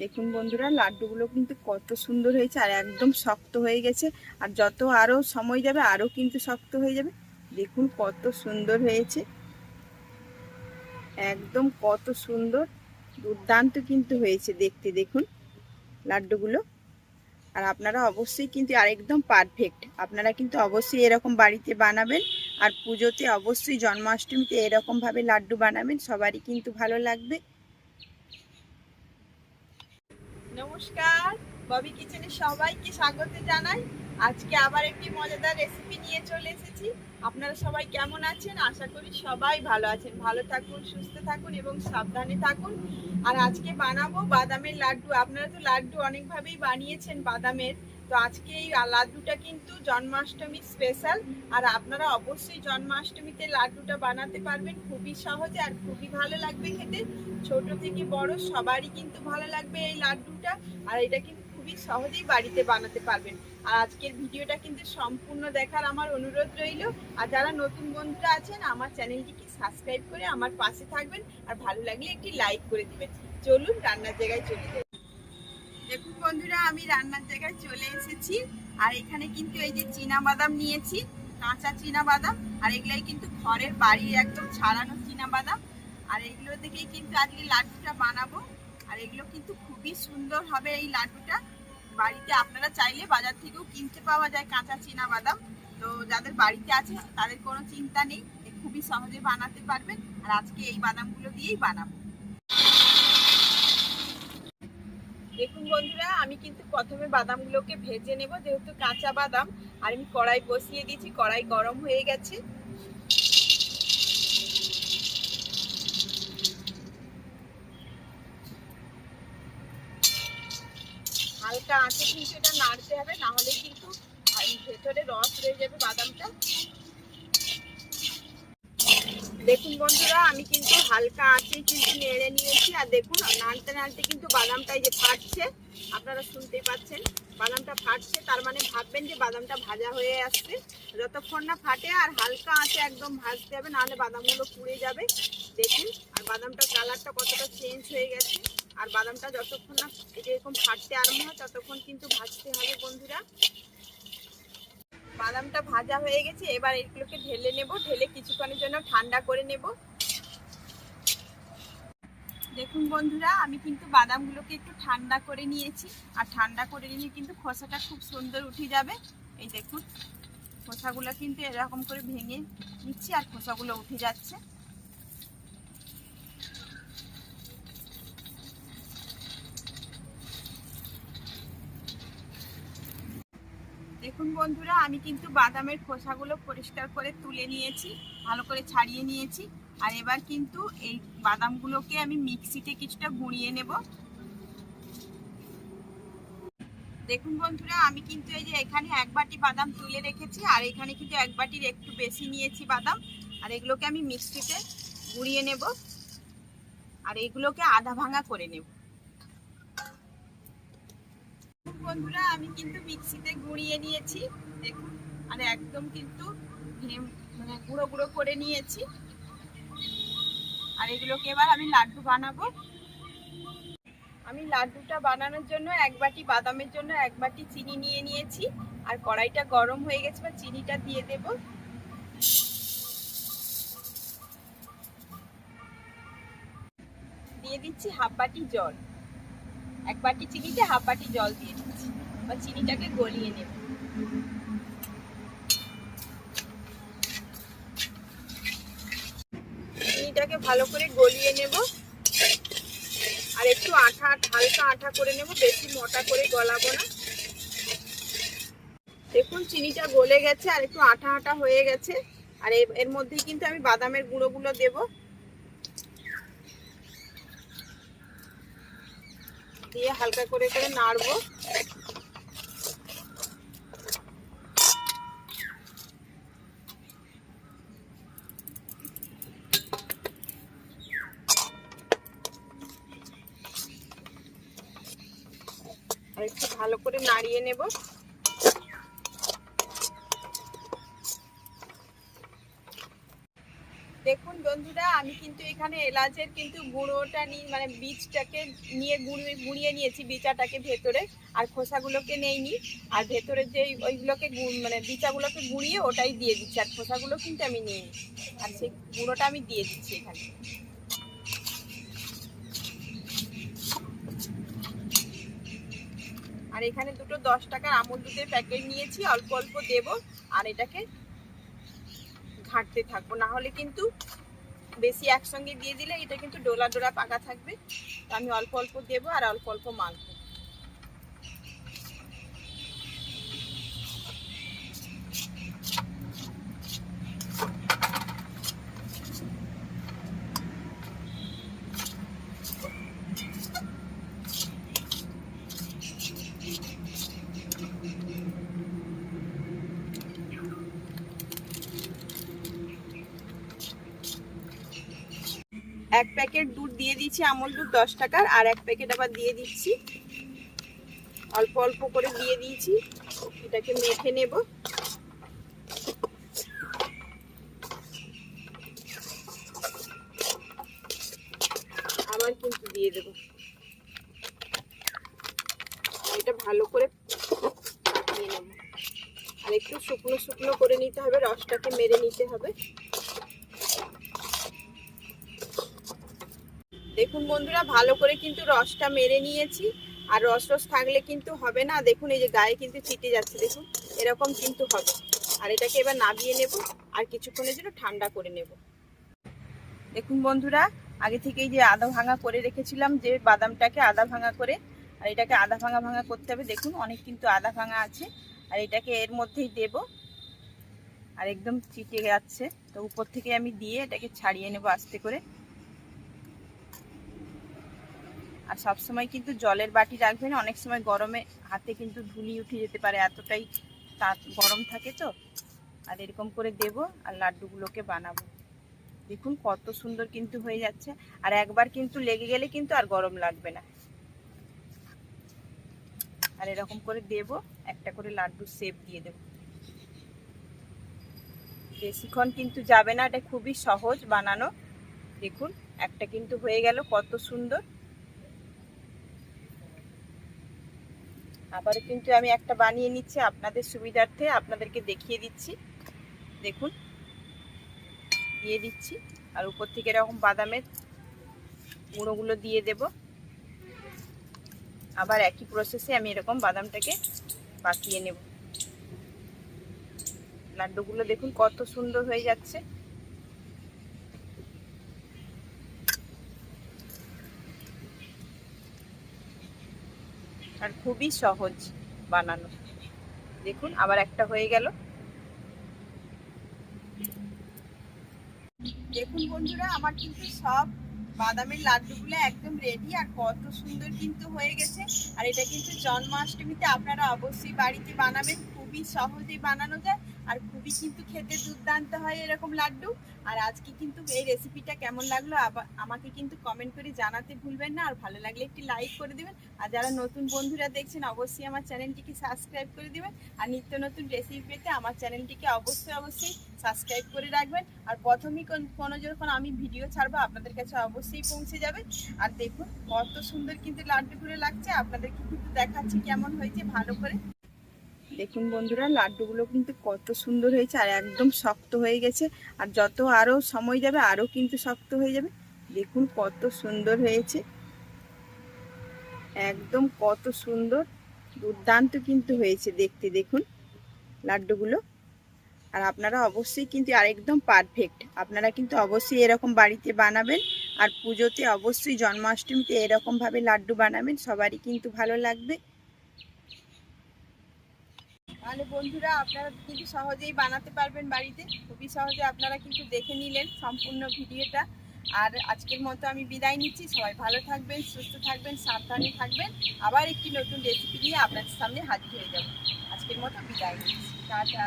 দেখুন বন্ধুরা, লাড্ডুগুলো কিন্তু কত সুন্দর হয়েছে আর একদম শক্ত হয়ে গেছে। আর যত আরও সময় যাবে আরও কিন্তু শক্ত হয়ে যাবে। দেখুন কত সুন্দর হয়েছে। একদম কত সুন্দর, দুর্দান্ত কিন্তু হয়েছে দেখতে, দেখুন লাড্ডুগুলো। আর আপনারা অবশ্যই কিন্তু, আর একদম পারফেক্ট আপনারা কিন্তু অবশ্যই এরকম বাড়িতে বানাবেন আর পুজোতে অবশ্যই জন্মাষ্টমীতে এরকমভাবে লাড্ডু বানাবেন। সবারই কিন্তু ভালো লাগবে। নমস্কার, ববি কিচেনে সবাইকে স্বাগত জানাই। আজকে আবার একটি মজাদার রেসিপি নিয়ে চলে এসেছি। আপনারা সবাই কেমন আছেন? আশা করি সবাই ভালো আছেন। ভালো থাকুন, সুস্থ থাকুন এবং সাবধানে থাকুন। আর আজকে বানাবো বাদামের লাড্ডু। আপনারা তো লাড্ডু অনেকভাবেই বানিয়েছেন বাদামের। তো আজকে এই লাড্ডুটা কিন্তু জন্মাষ্টমী স্পেশাল আর আপনারা অবশ্যই জন্মাষ্টমীতে লাড্ডুটা বানাতে পারবেন। খুবই সহজে আর খুবই ভালো লাগবে খেতে। ছোট থেকে বড় সবারই কিন্তু ভালো লাগবে এই লাড্ডুটা, আর এটা কিন্তু খুবই সহজেই বাড়িতে বানাতে পারবেন। আর আজকের ভিডিওটা কিন্তু সম্পূর্ণ দেখার আমার অনুরোধ রইল। আর যারা নতুন বন্ধুরা আছেন, আমার চ্যানেলটিকে সাবস্ক্রাইব করে আমার পাশে থাকবেন। আর ভালো লাগলে একটি লাইক করে দিবেন। চলুন রান্নার জায়গায় চলে দেখুন বন্ধুরা, আমি রান্নার জায়গায় চলে এসেছি। আর এখানে কিন্তু এই যে চীনা বাদাম নিয়েছি, কাঁচা চীনা বাদাম, আর এগুলাই কিন্তু ঘরের বাড়ির একদম ছাড়ানো চীনা বাদাম। আর এগুলো থেকেই কিন্তু আজকে লাড্ডুটা বানাবো। আর এগুলো কিন্তু খুবই সুন্দর হবে এই লাড্ডুটা। বাড়িতে আপনারা চাইলে বাজার থেকেও কিনতে পাওয়া যায় কাঁচা চীনা বাদাম। তো যাদের বাড়িতে আছে, তাদের কোনো চিন্তা নেই খুবই সহজে বানাতে পারবেন। আর আজকে এই বাদামগুলো দিয়েই বানাবো। দেখুন বন্ধুরা, আমি কিন্তু প্রথমে বাদামগুলোকে ভেজে নেব, যেহেতু কাঁচা বাদাম, আর আমি কড়াই বসিয়ে দিয়েছি, কড়াই গরম হয়ে গেছে। হালকা আঁচে কিন্তু এটা নাড়তে হবে, না হলে কিন্তু ভেতরে রস রয়ে যাবে বাদামটা। দেখুন বন্ধুরা, আমি কিন্তু হালকা আঁচে কিন্তু নেড়ে নিয়েছি, আর দেখুন, নাড়তে নাড়তে কিন্তু বাদামটা এই যে ফাটছে, আপনারা শুনতেই পাচ্ছেন, বাদামটা ফাটছে, তার মানে ভাববেন যে বাদামটা ভাজা হয়ে আসছে। যতক্ষণ না ফাটে, আর হালকা আঁচে একদম ভাজতে হবে, নাহলে বাদামগুলো পুড়ে যাবে। দেখুন, আর বাদামটার কালারটা কতটা চেঞ্জ হয়ে গেছে, আর বাদামটা যতক্ষণ না এরকম ফাটতে আরম্ভ হয়, ততক্ষণ কিন্তু ভাজতে হবে বন্ধুরা। বাদামটা ভাজা হয়ে গেছে, এবার এগুলোকে ঢেলে নেব, ঢেলে কিছুক্ষণের জন্য ঠান্ডা করে নেব। দেখুন বন্ধুরা, আমি কিন্তু বাদামগুলোকে একটু ঠান্ডা করে নিয়েছি, আর ঠান্ডা করে নিলে কিন্তু খোসাটা খুব সুন্দর উঠে যাবে। এই দেখুন, খোসাগুলো কিন্তু এরকম করে ভেঙে নিচ্ছি, আর খোসাগুলো উঠে যাচ্ছে। দেখুন বন্ধুরা, আমি কিন্তু বাদামের খোসাগুলো পরিষ্কার করে তুলে নিয়েছি, ভালো করে ছাড়িয়ে নিয়েছি। আর এবার কিন্তু এই বাদামগুলোকে আমি মিক্সিতে কিছুটা গুঁড়িয়ে নেব। দেখুন বন্ধুরা, আমি কিন্তু এই যে এখানে এক বাটি বাদাম তুলে রেখেছি, আর এখানে কিন্তু এক বাটির একটু বেশি নিয়েছি বাদাম। আর এগুলোকে আমি মিক্সিতে গুঁড়িয়ে নেব। আর এগুলোকে আধা ভাঙা করে নেব। বন্ধুরা, আমি কিন্তু মিক্সিতে গুঁড়িয়ে নিয়েছি। দেখুন আর একদম কিন্তু মানে গুঁড়ো গুঁড়ো করে নিয়েছি। আর এগুলোকে এবার আমি লাড্ডু বানাবো। আমি লাড্ডুটা বানানোর জন্য এক বাটি বাদামের জন্য এক বাটি চিনি নিয়ে নিয়েছি। আর কড়াইটা গরম হয়ে গেছে বা চিনিটা দিয়ে দেব। দিয়ে দিচ্ছি হাফ বাটি জল। এক বাটি চিনিতে হাফ বাটি জল দিয়ে দিচ্ছি বা চিনিটাকে গলিয়ে নেব। চিনিটাকে ভালো করে গলিয়ে নেব। আর একটু আঠা, হালকা আঠা করে নেব, বেশি মোটা করে গলাবো না। দেখুন, চিনিটা গলে গেছে আর একটু আঠা আঠা হয়ে গেছে। আর এর মধ্যে কিন্তু আমি বাদামের গুঁড়ো গুঁড়োগুলো দেবো। দিয়ে হালকা করে করে নাড়বো। আর একটু ভালো করে নাড়িয়ে নেব। দেখুন বন্ধুরা, আমি কিন্তু এখানে এলাচের কিন্তু গুঁড়োটা নিয়ে মানে বীজটাকে নিয়ে গুঁড়িয়ে গুঁড়িয়ে নিয়েছি বিচাটাকে ভেতরে, আর খোসাগুলোকে নেইনি। আর ভেতরে যে ওইগুলোকে মানে বিচাগুলোকে গুঁড়িয়ে ওটাই দিয়ে দিচ্ছি, আর খোসাগুলো কিন্তু আমি নিয়ে আর সেই গুঁড়োটা আমি দিয়ে দিচ্ছি এখানে। আর এখানে দুটো দশ টাকার আমুল দুধের প্যাকেট নিয়েছি, অল্প অল্প দেব, আর এটাকে ঘাঁটতে থাকব। না হলে কিন্তু বেশি একসঙ্গে দিয়ে দিলে এটা কিন্তু ডোলা ডোলা পাকা থাকবে। আমি অল্প অল্প দেবো আর অল্প অল্প মাখবো। এক প্যাকেট দুধ দিয়ে দিচ্ছি আমল দুধ দশ টাকার, আর এক প্যাকেট আবার দিয়ে দিচ্ছি। অল্প অল্প করে দিয়ে দিয়েছি, এটাকে মেখে নেব। আবার কিন্তু দিয়ে দেব। এটা ভালো করে পাকিয়ে নেব। আর একটু শুকনো শুকনো করে নিতে হবে, রসটাকে মেরে নিতে হবে। দেখুন বন্ধুরা, ভালো করে কিন্তু রসটা মেরে নিয়েছি। আর রস রস থাকলে কিন্তু হবে না। দেখুন, এই যে গায়ে কিন্তু চিটে যাচ্ছে, দেখুন। এরকম কিন্তু হবে। আর এটাকে এবার নামিয়ে নেব আর কিছুক্ষণের জন্য ঠান্ডা করে নেব। দেখুন বন্ধুরা, আগে থেকেই যে আদা ভাঙা করে রেখেছিলাম, যে বাদামটাকে আদা ভাঙা করে, আর এটাকে আদা ভাঙা ভাঙা করতে হবে। দেখুন, অনেক কিন্তু আদা ভাঙা আছে। আর এটাকে এর মধ্যেই দেব। আর একদম চিটে যাচ্ছে। তো উপর থেকে আমি দিয়ে এটাকে ছাড়িয়ে নেব আস্তে করে। আর সব সময় কিন্তু জলের বাটি রাখবেন। অনেক সময় গরমে হাতে কিন্তু ধুলি উঠে যেতে পারে, এতটাই তাপ গরম থাকে তো। আর এরকম করে দেব আর লাড্ডুগুলোকে বানাবো। দেখুন কত সুন্দর কিন্তু হয়ে যাচ্ছে। আর একবার কিন্তু লেগে গেলে কিন্তু আর গরম লাগবে না। আর এরকম করে দেব, একটা করে লাড্ডুর শেপ দিয়ে দেব। বেশিক্ষণ কিন্তু যাবে না, এটা খুবই সহজ বানানো। দেখুন, একটা কিন্তু হয়ে গেল কত সুন্দর। আবারও কিন্তু আমি একটা বানিয়ে নিচ্ছি আপনাদের সুবিধার্থে, আপনাদেরকে দেখিয়ে দিচ্ছি। দেখুন, দিয়ে দিচ্ছি, আর উপর থেকে এরকম বাদামের গুঁড়োগুলো দিয়ে দেব। আবার একই প্রসেসে আমি এরকম বাদামটাকে পাকিয়ে নেব। লাড্ডুগুলো দেখুন কত সুন্দর হয়ে যাচ্ছে। আর খুবই সহজ বানানো। দেখুন, আবার একটা হয়ে গেল। দেখুন বন্ধুরা, আমার কিন্তু সব বাদামের লাড্ডুগুলো একদম রেডি আর কত সুন্দর কিন্তু হয়ে গেছে। আর এটা কিন্তু জন্মাষ্টমীতে আপনারা অবশ্যই বাড়িতে বানাবেন। খুবই সহজেই বানানো যায়। আর খুবই কিন্তু খেতে দুর্দান্ত হয় এরকম লাড্ডু। আর আজকে কিন্তু এই রেসিপিটা কেমন লাগল আমাকে কিন্তু কমেন্ট করে জানাতে ভুলবেন না। আর ভালো লাগলে একটি লাইক করে দেবেন। আর যারা নতুন বন্ধুরা দেখছেন, অবশ্যই আমার চ্যানেলটিকে সাবস্ক্রাইব করে দেবেন। আর নিত্য নতুন রেসিপি পেতে আমার চ্যানেলটিকে অবশ্যই অবশ্যই সাবস্ক্রাইব করে রাখবেন। আর প্রথমেই কোনো যখন আমি ভিডিও ছাড়বো, আপনাদের কাছে অবশ্যই পৌঁছে যাবে। আর দেখুন, কত সুন্দর কিন্তু লাড্ডুগুলো লাগছে। আপনাদেরকে কিন্তু দেখাচ্ছি কেমন হয়েছে ভালো করে। দেখুন বন্ধুরা, লাড্ডুগুলো কিন্তু কত সুন্দর হয়েছে আর একদম শক্ত হয়ে গেছে। আর যত আরও সময় যাবে আরও কিন্তু শক্ত হয়ে যাবে। দেখুন কত সুন্দর হয়েছে। একদম কত সুন্দর, দুর্দান্ত কিন্তু হয়েছে দেখতে, দেখুন লাড্ডুগুলো। আর আপনারা অবশ্যই কিন্তু, আর একদম পারফেক্ট আপনারা কিন্তু অবশ্যই এরকম বাড়িতে বানাবেন আর পুজোতে অবশ্যই জন্মাষ্টমীতে এরকমভাবে লাড্ডু বানাবেন, সবারই কিন্তু ভালো লাগবে। তাহলে বন্ধুরা, আপনারা কিন্তু সহজেই বানাতে পারবেন বাড়িতে। খুবই সহজে আপনারা কিন্তু দেখে নিলেন সম্পূর্ণ ভিডিওটা। আর আজকের মতো আমি বিদায় নিচ্ছি। সবাই ভালো থাকবেন, সুস্থ থাকবেন, সাবধানে থাকবেন। আবার একটি নতুন রেসিপি নিয়ে আপনাদের সামনে হাজির হয়ে যাব। আজকের মতো বিদায় নিচ্ছি। টাটা।